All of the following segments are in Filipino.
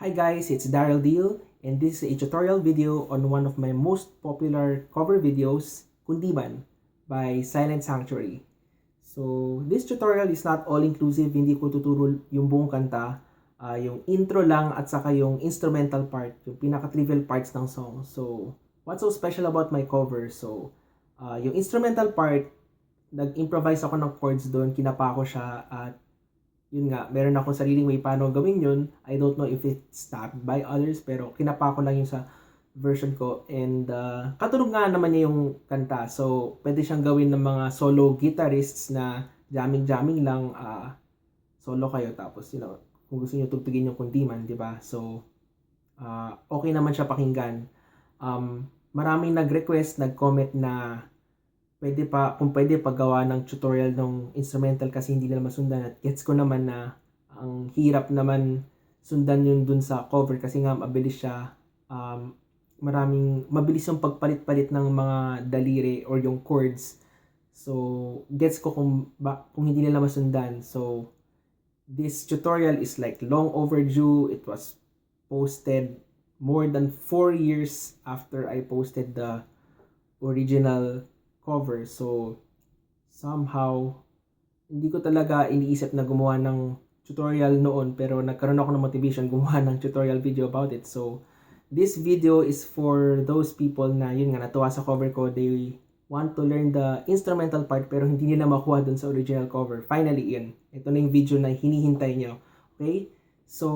Hi guys, it's Daryl Deal and this is a tutorial video on one of my most popular cover videos, Kundiman by Silent Sanctuary. So, this tutorial is not all-inclusive, hindi ko tuturo yung buong kanta, ah, yung intro lang at saka yung instrumental part, yung pinaka-trivial parts ng song. So, what's so special about my cover? So, ah, yung instrumental part, nag-improvise ako ng chords doon, kinapa ko siya at yun nga, meron akong sariling way paano gawin yun. I don't know if it's tapped by others, pero kinapa ko lang yung sa version ko. And uh, katunog nga naman niya yung kanta. So, pwede siyang gawin ng mga solo guitarists na jamming-jamming lang. uh, solo kayo. Tapos, you know, kung gusto niyo tugtugin yung kundiman, di ba? So, uh, okay naman siya pakinggan. Um, maraming nag-request, nag-comment na pwede pa, kung pwede paggawa ng tutorial ng instrumental kasi hindi nila masundan at gets ko naman na ang hirap naman sundan yun dun sa cover kasi nga mabilis siya um, maraming mabilis yung pagpalit-palit ng mga daliri or yung chords. So gets ko kung ba, kung hindi nila masundan. So this tutorial is like long overdue. It was posted more than 4 years after I posted the original cover. So, somehow, hindi ko talaga iniisip na gumawa ng tutorial noon pero nagkaroon ako ng motivation gumawa ng tutorial video about it. So, this video is for those people na yun nga natuwa sa cover ko. They want to learn the instrumental part pero hindi nila makuha dun sa original cover. Finally, yun. Ito na yung video na hinihintay nyo. Okay? So,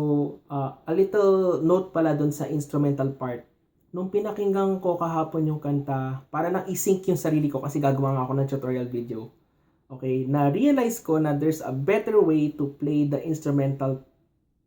uh, a little note pala dun sa instrumental part nung pinakinggan ko kahapon yung kanta, para nang isync yung sarili ko kasi gagawa nga ako ng tutorial video. Okay, na-realize ko na there's a better way to play the instrumental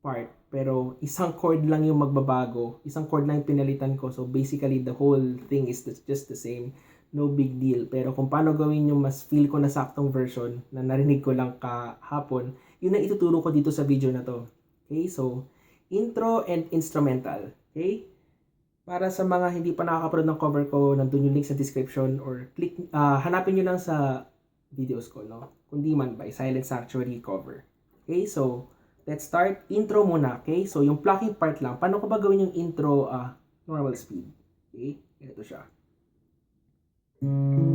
part. Pero isang chord lang yung magbabago. Isang chord lang yung pinalitan ko. So basically, the whole thing is just the same. No big deal. Pero kung paano gawin yung mas feel ko na saktong version na narinig ko lang kahapon, yun na ituturo ko dito sa video na to. Okay, so intro and instrumental. Okay? Para sa mga hindi pa nakaka ng cover ko, nandun yung link sa description or click, uh, hanapin nyo lang sa videos ko, no? Kundi man by Silent Sanctuary cover. Okay, so let's start. Intro muna, okay? So yung plucking part lang. Paano ko ba gawin yung intro uh, normal speed? Okay, ito siya. So,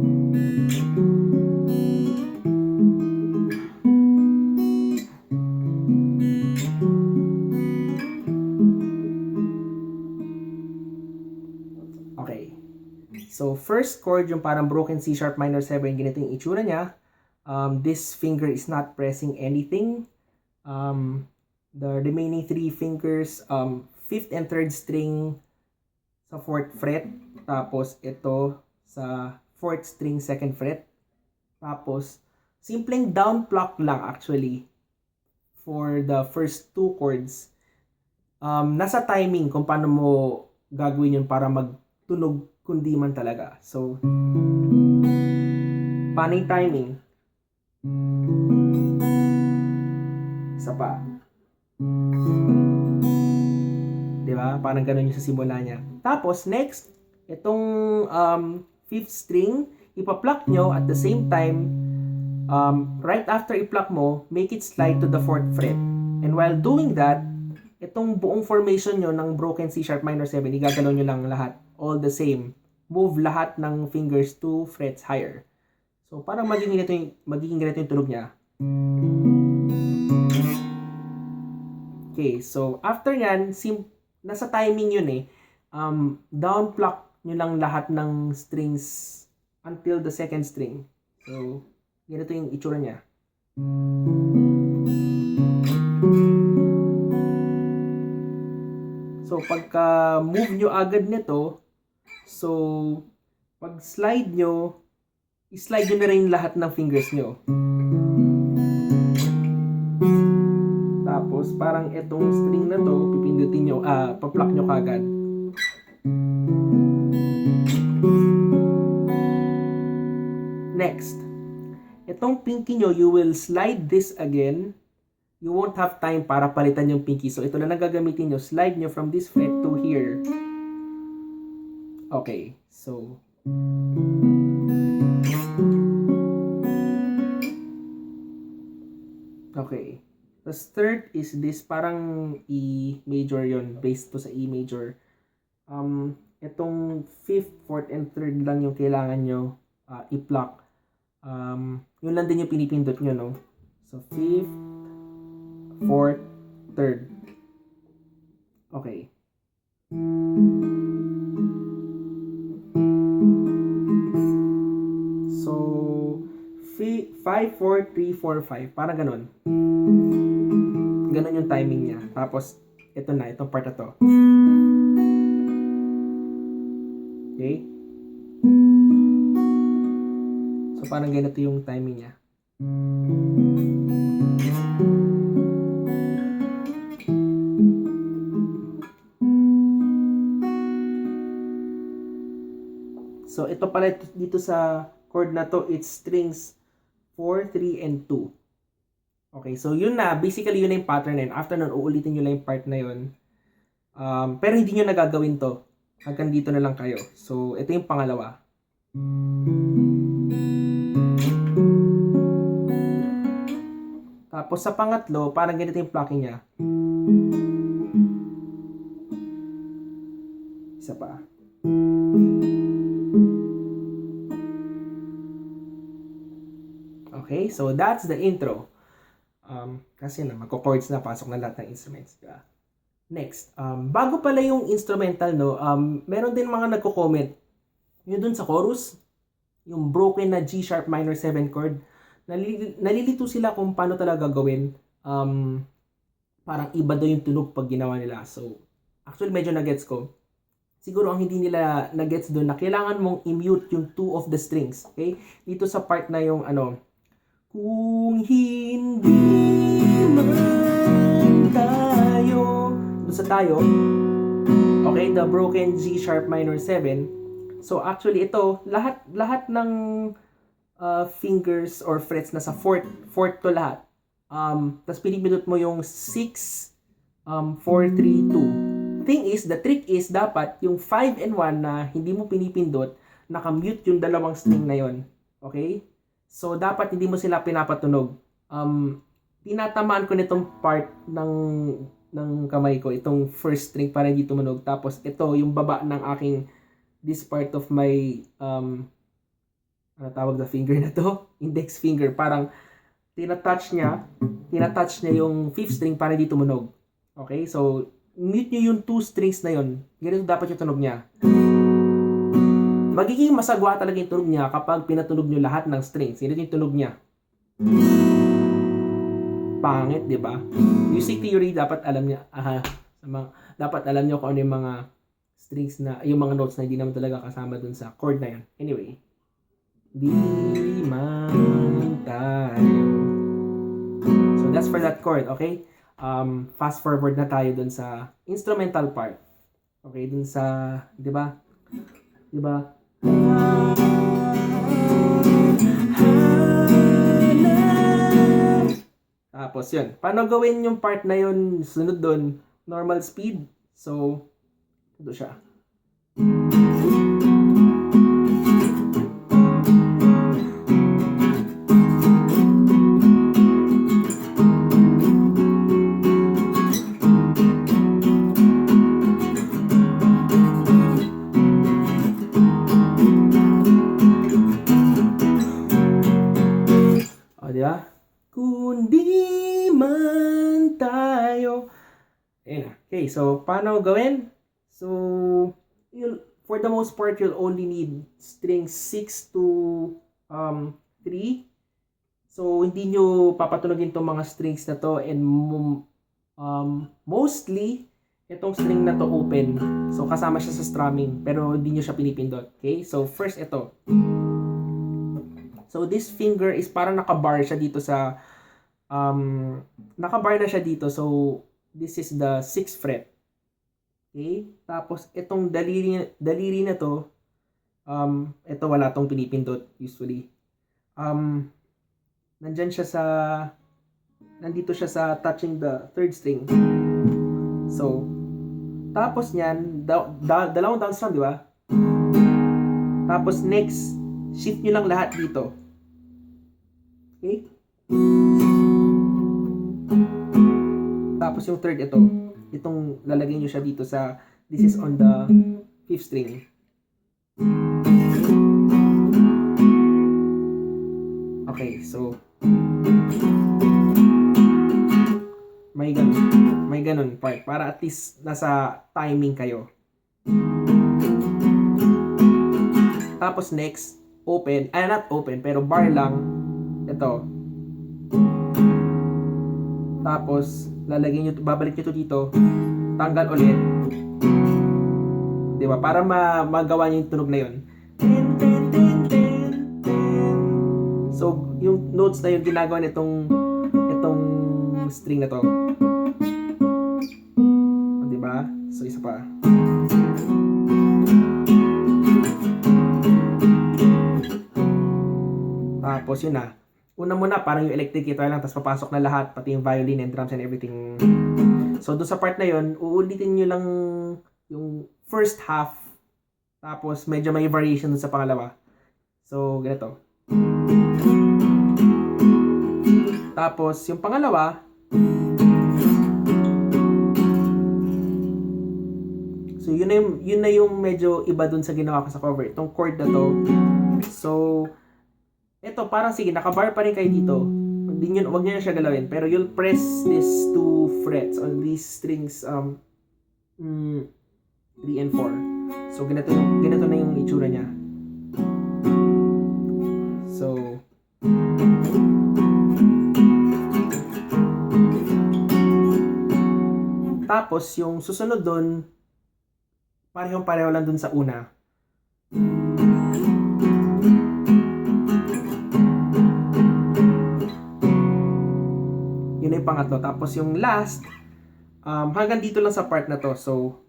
first chord, yung parang broken C sharp minor 7, ganito yung itsura niya. Um, this finger is not pressing anything. Um, the remaining three fingers, um, fifth and third string sa fourth fret. Tapos, ito sa fourth string, second fret. Tapos, simpleng down pluck lang actually for the first two chords. Um, nasa timing kung paano mo gagawin yun para magtunog kundi man talaga. So, paano timing? Isa pa. Diba? Parang ganun yung sa simula niya. Tapos, next, itong um, fifth string, ipa-pluck nyo at the same time, um, right after i-pluck mo, make it slide to the fourth fret. And while doing that, itong buong formation nyo ng broken C sharp minor 7, igagalaw nyo lang lahat all the same. Move lahat ng fingers two frets higher. So, parang magiging ganito yung, magiging ganito yung tunog niya. Okay, so after yan, sim nasa timing yun eh. Um, down pluck nyo lang lahat ng strings until the second string. So, ganito yung itsura niya. So, pagka move nyo agad nito, So, pag slide nyo, i-slide nyo na rin lahat ng fingers nyo. Tapos, parang itong string na to, pipindutin nyo, ah, pa-pluck nyo kagad. Next, itong pinky nyo, you will slide this again. You won't have time para palitan yung pinky. So, ito na lang gagamitin nyo. Slide nyo from this fret to here. Okay, so Okay. Tapos third is this, parang E major yon based to sa E major. Um, itong fifth, fourth, and third lang yung kailangan nyo uh, i-pluck. Um, yun lang din yung pinipindot nyo, no? So, fifth, fourth, third. Okay. 5, 4, 3, 4, 5. Parang ganun. Ganun yung timing niya. Tapos, ito na, itong part na to. Okay? So, parang ganito yung timing niya. So, ito pala ito- dito sa chord na to, it's strings 4, 3, and 2. Okay, so yun na. Basically, yun na yung pattern na yun. After nun, uulitin nyo lang yung part na yun. Um, pero hindi nyo nagagawin to. Hanggang dito na lang kayo. So, ito yung pangalawa. Tapos sa pangatlo, parang ganito yung plucking niya. Isa pa. Okay, so that's the intro. Um, kasi na, magko-chords na, pasok na lahat ng instruments. Diba? Next, um, bago pala yung instrumental, no, um, meron din mga nagko-comment. Yun dun sa chorus, yung broken na G sharp minor 7 chord, nalili- nalilito sila kung paano talaga gawin. Um, parang iba daw yung tunog pag ginawa nila. So, actually medyo na-gets ko. Siguro ang hindi nila na-gets doon na kailangan mong i-mute yung two of the strings. Okay? Dito sa part na yung ano, kung hindi man tayo, doon tayo, okay, the broken G sharp minor 7. So actually ito, lahat lahat ng uh, fingers or frets na sa fourth, fourth to lahat. Um, tapos pinipindot mo yung 6, um, 4, 3, 2. Thing is, the trick is dapat yung 5 and 1 na hindi mo pinipindot, nakamute yung dalawang string na yon. Okay? So, dapat hindi mo sila pinapatunog. Um, tinatamaan ko nitong part ng ng kamay ko, itong first string para hindi tumunog. Tapos, ito, yung baba ng aking, this part of my, um, ano tawag na finger na to? Index finger. Parang, tinatouch niya, tinatouch niya yung fifth string para hindi tumunog. Okay? So, mute niyo yung two strings na yon. Ganito dapat yung tunog niya. Magiging masagwa talaga yung tunog niya kapag pinatunog niyo lahat ng strings. Ganito yung tunog niya. Pangit, di ba? Music theory dapat alam niya. Aha, mga, dapat alam niyo kung ano yung mga strings na, yung mga notes na hindi naman talaga kasama dun sa chord na yan. Anyway. Di man tayo. So that's for that chord, okay? Um, fast forward na tayo dun sa instrumental part. Okay, dun sa, di ba? Di ba? Tapos yun. Paano gawin yung part na yun sunod dun? Normal speed. So, ito siya. O, so paano gawin? So, you'll, for the most part, you'll only need string 6 to um, 3. So, hindi nyo papatunogin itong mga strings na to and um, mostly, itong string na to open. So, kasama siya sa strumming pero hindi nyo siya pinipindot. Okay? So, first ito. So this finger is parang nakabar siya dito sa um nakabar na siya dito. So this is the 6th fret. Okay? Tapos itong daliri daliri na to um ito wala tong pinipindot usually. Um nandyan siya sa nandito siya sa touching the third string. So tapos niyan da, da, dalawang down strum, di ba? Tapos next shift nyo lang lahat dito. Okay? Tapos yung third ito, itong lalagay nyo siya dito sa, this is on the fifth string. Okay, so may ganun, may ganun part para at least nasa timing kayo. Tapos next, open, ay not open, pero bar lang. Ito. Tapos, lalagyan nyo, babalik nyo to dito. Tanggal ulit. 'Di ba Para ma magawa nyo yung tunog na yun. So, yung notes na yun, ginagawa nitong itong string na to. O, 'di ba So, isa pa. Tapos yun na. Una muna, parang yung electric guitar lang, tapos papasok na lahat, pati yung violin and drums and everything. So, doon sa part na yun, uulitin nyo lang yung first half, tapos medyo may variation dun sa pangalawa. So, ganito. Tapos, yung pangalawa, So, yun na yung, yun na yung medyo iba dun sa ginawa ko sa cover. Itong chord na to. So, ito, parang sige, nakabar pa rin kayo dito. Hindi nyo, wag nyo na siya galawin. Pero you'll press these two frets on these strings um, mm, 3 and 4. So, ganito, ganito na yung itsura niya. So, tapos, yung susunod doon, parehong pareho lang dun sa una. Yun yung pangatlo. Tapos yung last, um, hanggang dito lang sa part na to. So,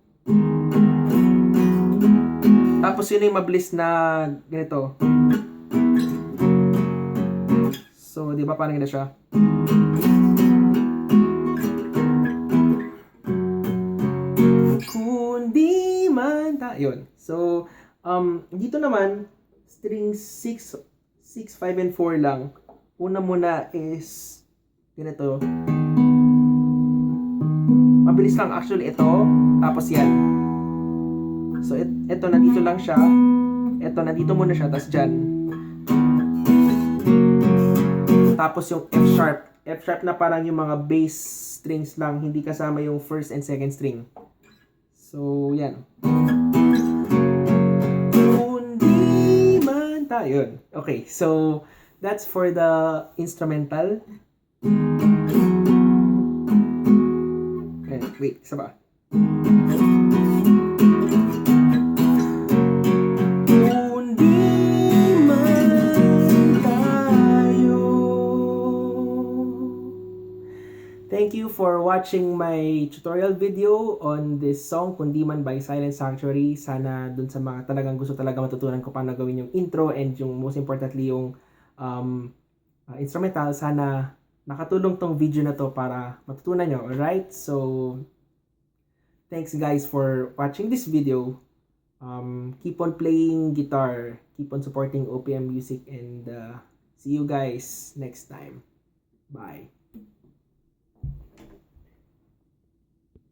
tapos yun yung mabilis na ganito. So, di ba parang ganito siya? Kundi man ta... Yun. So, um, dito naman, string 6, 6, 5, and 4 lang. Una muna is ganito. Mabilis lang actually ito, tapos yan. So, it, ito, nandito lang siya. Ito, nandito muna siya, tapos dyan. Tapos yung F sharp. F sharp na parang yung mga bass strings lang, hindi kasama yung first and second string. So, yan. Kundi man tayo. Okay, so that's for the instrumental. Eh, wait, isa ba? Thank you for watching my tutorial video on this song, Kundi Man by Silent Sanctuary. Sana dun sa mga talagang gusto talaga matutunan ko paano gawin yung intro and yung most importantly yung um, uh, instrumental. Sana nakatulong tong video na to para matutunan nyo. Alright? So, thanks guys for watching this video. Um, keep on playing guitar. Keep on supporting OPM music and uh, see you guys next time. Bye.